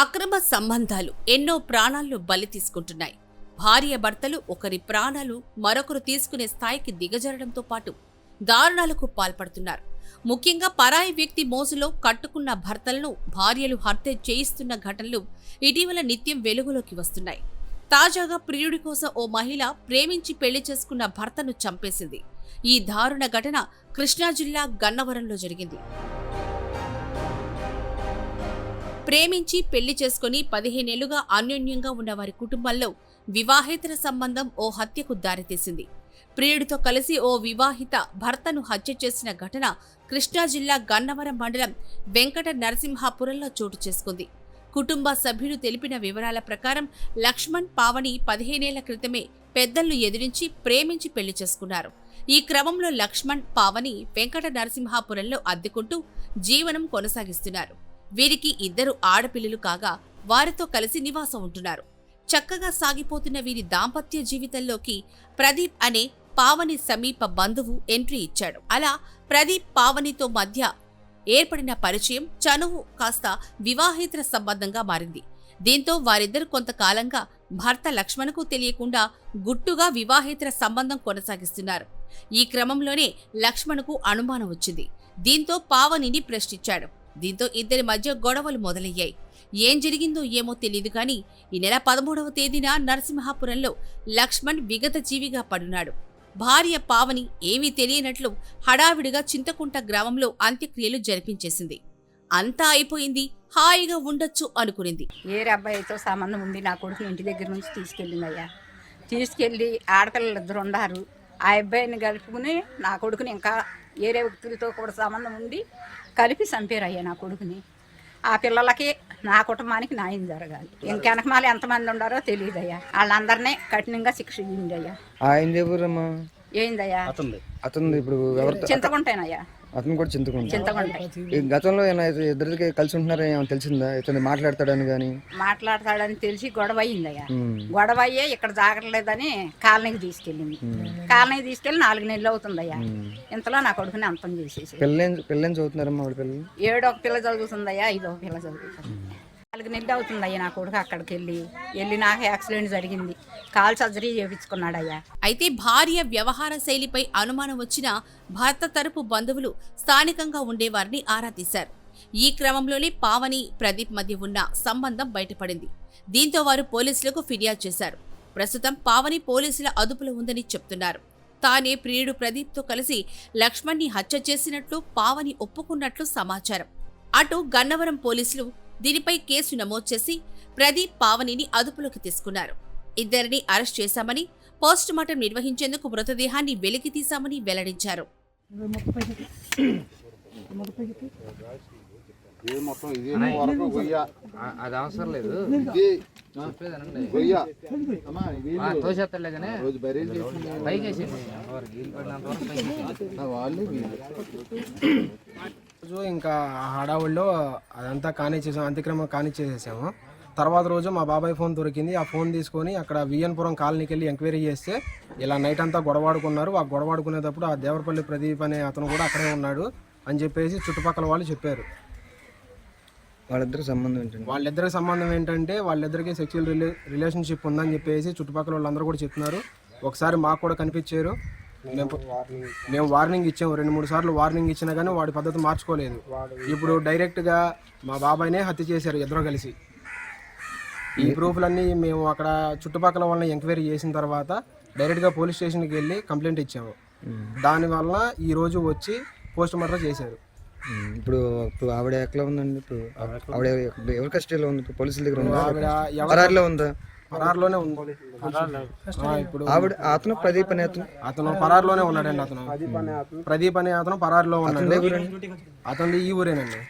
అక్రమ సంబంధాలు ఎన్నో ప్రాణాలను బలి తీసుకుంటున్నాయి. భార్య భర్తలు ఒకరి ప్రాణాలు మరొకరు తీసుకునే స్థాయికి దిగజరడంతో పాటు దారుణాలకు పాల్పడుతున్నారు. ముఖ్యంగా పరాయి వ్యక్తి మోసులో కట్టుకున్న భర్తలను భార్యలు హత్య చేయిస్తున్న ఘటనలు ఇటీవల నిత్యం వెలుగులోకి వస్తున్నాయి. తాజాగా ప్రియుడి కోసం ఓ మహిళ ప్రేమించి పెళ్ళి చేసుకున్న భర్తను చంపేసింది. ఈ దారుణ ఘటన కృష్ణా జిల్లా గన్నవరంలో జరిగింది. ప్రేమించి పెళ్ళి చేసుకుని పదిహేనేళ్ళుగా అన్యోన్యంగా ఉన్న వారి కుటుంబంలో వివాహేతర సంబంధం ఓ హత్యకు దారితీసింది. ప్రియుడితో కలిసి ఓ వివాహిత భర్తను హత్య చేసిన ఘటన కృష్ణా జిల్లా గన్నవరం మండలం వెంకట నరసింహాపురంలో చోటు చేసుకుంది. కుటుంబ సభ్యులు తెలిపిన వివరాల ప్రకారం లక్ష్మణ్ పావని పదిహేనేళ్ళ క్రితమే పెద్దలను ఎదిరించి ప్రేమించి పెళ్ళి చేసుకున్నారు. ఈ క్రమంలో లక్ష్మణ్ పావని వెంకట నరసింహాపురంలో అద్దెకుంటూ జీవనం కొనసాగిస్తున్నారు. వీరికి ఇద్దరు ఆడపిల్లలు కాగా వారితో కలిసి నివాసం ఉంటున్నారు. చక్కగా సాగిపోతున్న వీరి దాంపత్య జీవితంలోకి ప్రదీప్ అనే పావని సమీప బంధువు ఎంట్రీ ఇచ్చాడు. అలా ప్రదీప్ పావనితో మధ్య ఏర్పడిన పరిచయం చనువు కాస్త వివాహేతర సంబంధంగా మారింది. దీంతో వారిద్దరు కొంతకాలంగా భర్త లక్ష్మణకు తెలియకుండా గుట్టుగా వివాహేతర సంబంధం కొనసాగిస్తున్నారు. ఈ క్రమంలోనే లక్ష్మణకు అనుమానం వచ్చింది. దీంతో పావనిని ప్రశ్నించాడు. దీంతో ఇద్దరి మధ్య గొడవలు మొదలయ్యాయి. ఏం జరిగిందో ఏమో తెలియదు కానీ ఈ నెల పదమూడవ తేదీన నరసింహాపురంలో లక్ష్మణ్ విగత జీవిగా పడున్నాడు. భార్య పావని ఏమీ తెలియనట్లు హడావిడిగా చింతకుంట గ్రామంలో అంత్యక్రియలు జరిపించేసింది. అంతా అయిపోయింది హాయిగా ఉండొచ్చు అనుకునింది. ఏ అబ్బాయితో సంబంధం ఉంది నా కొడుకు ఇంటి దగ్గర నుంచి తీసుకెళ్ళింది అయ్యా తీసుకెళ్ళి ఆడపిల్లలు ఇద్దరు ఉన్నారు. ఆ అబ్బాయిని కలుపుకుని నా కొడుకుని ఇంకా ఏరే వ్యక్తులతో కూడా సంబంధం ఉండి కలిపి చంపారు అయ్యా నా కొడుకుని. ఆ పిల్లలకి నా కుటుంబానికి న్యాయం జరగాలి. ఇంకెనకమాల ఎంతమంది ఉండారో తెలియదు అయ్యా వాళ్ళందరినీ కఠినంగా శిక్ష ఇయ్యండి అయ్యా. ఆయన ఏందయ్యా? అతను ఇప్పుడు చింతకుంటేనయ్యా. అతను కూడా ఈ గతంలో ఇద్దరికి కలిసి ఉంటున్నారా? ఏమైనా తెలిసిందా? ఇతను మాట్లాడతాడని కానీ మాట్లాడతాడని తెలిసి గొడవ అయిందయ్యా. గొడవ అయ్యే ఇక్కడ జాగట్లేదని కాలనీకి తీసుకెళ్ళింది. కాలనీకి తీసుకెళ్ళి నాలుగు నెలలు అవుతుందయ్యా. ఇంతలో నా కొడుకుని అంతం చేసేసి పిల్లేం పిల్లని చదువుతున్నారమ్మా పిల్లలు? ఏడో ఒక పిల్ల చదువుతుందయ్యా ఐదో పిల్ల చదువుతుంది. నాలుగు నెలలు అవుతుందయ్యా నా కొడుకు అక్కడికి వెళ్ళి వెళ్ళి నాకు యాక్సిడెంట్ జరిగింది. కాల్ సర్జరీ చేయించుకున్నాడయ్యా అయితే భార్య వ్యవహార శైలిపై అనుమానం వచ్చిన భర్త తరపు బంధువులు స్థానికంగా ఉండేవారిని ఆరా తీశారు. ఈ క్రమంలోనే పావని ప్రదీప్ మధ్య ఉన్న సంబంధం బయటపడింది. దీంతో వారు పోలీసులకు ఫిర్యాదు చేశారు. ప్రస్తుతం పావని పోలీసుల అదుపులో ఉందని చెప్తున్నారు. తానే ప్రియుడు ప్రదీప్తో కలిసి లక్ష్మణ్ని హత్య చేసినట్లు పావని ఒప్పుకున్నట్లు సమాచారం. అటు గన్నవరం పోలీసులు దీనిపై కేసు నమోదు చేసి ప్రదీప్ పావనిని అదుపులోకి తీసుకున్నారు. ఇద్దరిని అరెస్ట్ చేశామని పోస్టుమార్టం నిర్వహించేందుకు మృతదేహాన్ని వెలికి తీశామని వెల్లడించారు. అది అవసరం లేదు. పైకి వీళ్ళు. రోజు ఇంకా ఆ హడావుల్లో అదంతా కానిచ్చేసాం అంత్యక్రమం కానిచ్చేసేసాము. తర్వాత రోజు మా బాబాయ్ ఫోన్ దొరికింది. ఆ ఫోన్ తీసుకొని అక్కడ విఎన్పురం కాలనీకి వెళ్ళి ఎంక్వైరీ చేస్తే ఇలా నైట్ అంతా గొడవాడుకున్నారు. ఆ గొడవాడుకునేటప్పుడు ఆ దేవరపల్లి ప్రదీప్ అనే అతను కూడా అక్కడే ఉన్నాడు అని చెప్పేసి చుట్టుపక్కల వాళ్ళు చెప్పారు. వాళ్ళిద్దరు సంబంధం ఏంటండి? వాళ్ళిద్దరికి సంబంధం ఏంటంటే వాళ్ళిద్దరికి సెక్చువల్ రిలే రిలేషన్షిప్ ఉందని చెప్పేసి చుట్టుపక్కల వాళ్ళందరూ కూడా చెప్తున్నారు ఒకసారి మాకు కూడా కనిపించారు. మేము వార్నింగ్ ఇచ్చాము రెండు మూడు సార్లు వార్నింగ్ ఇచ్చినా కానీ వాడి పద్ధతి మార్చుకోలేదు. ఇప్పుడు డైరెక్ట్గా మా బాబాయ్నే హత్య చేశారు ఇద్దరు కలిసి. ఈ ప్రూఫ్లన్నీ మేము అక్కడ చుట్టుపక్కల వాళ్ళని ఎంక్వైరీ చేసిన తర్వాత డైరెక్ట్గా పోలీస్ స్టేషన్కి వెళ్ళి కంప్లైంట్ ఇచ్చాము. దానివల్ల ఈ రోజు వచ్చి పోస్ట్ మార్టం చేశారు. ఇప్పుడు ఇప్పుడు ఆవిడ ఎట్లా ఉందండి? ఇప్పుడు ఆవిడ ఎక్కడ- ఎవరి కస్టడీలో ఉంది? పోలీసుల దగ్గర ఉందా? ఉందా? పరారులోనే ఉంది. ఇప్పుడు ఆవిడ అతను ప్రదీప్ అనే అతను? అతను పరారులోనే ఉన్నాడండి అతను. ప్రదీప్ అనే అతను. పరారులో ఉన్నాడు. అతను ఈ ఊరేనండి.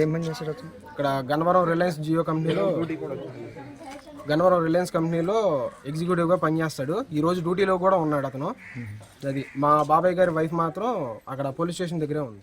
ఏం పని చేశాడు అతను? ఇక్కడ గన్నవరం రిలయన్స్ జియో కంపెనీలో గన్నవరం రిలయన్స్ కంపెనీలో ఎగ్జిక్యూటివ్గా పనిచేస్తాడు. ఈ రోజు డ్యూటీలో కూడా ఉన్నాడు అతను. అది మా బాబాయ్ గారి వైఫ్ మాత్రం అక్కడ పోలీస్ స్టేషన్ దగ్గరే ఉంది.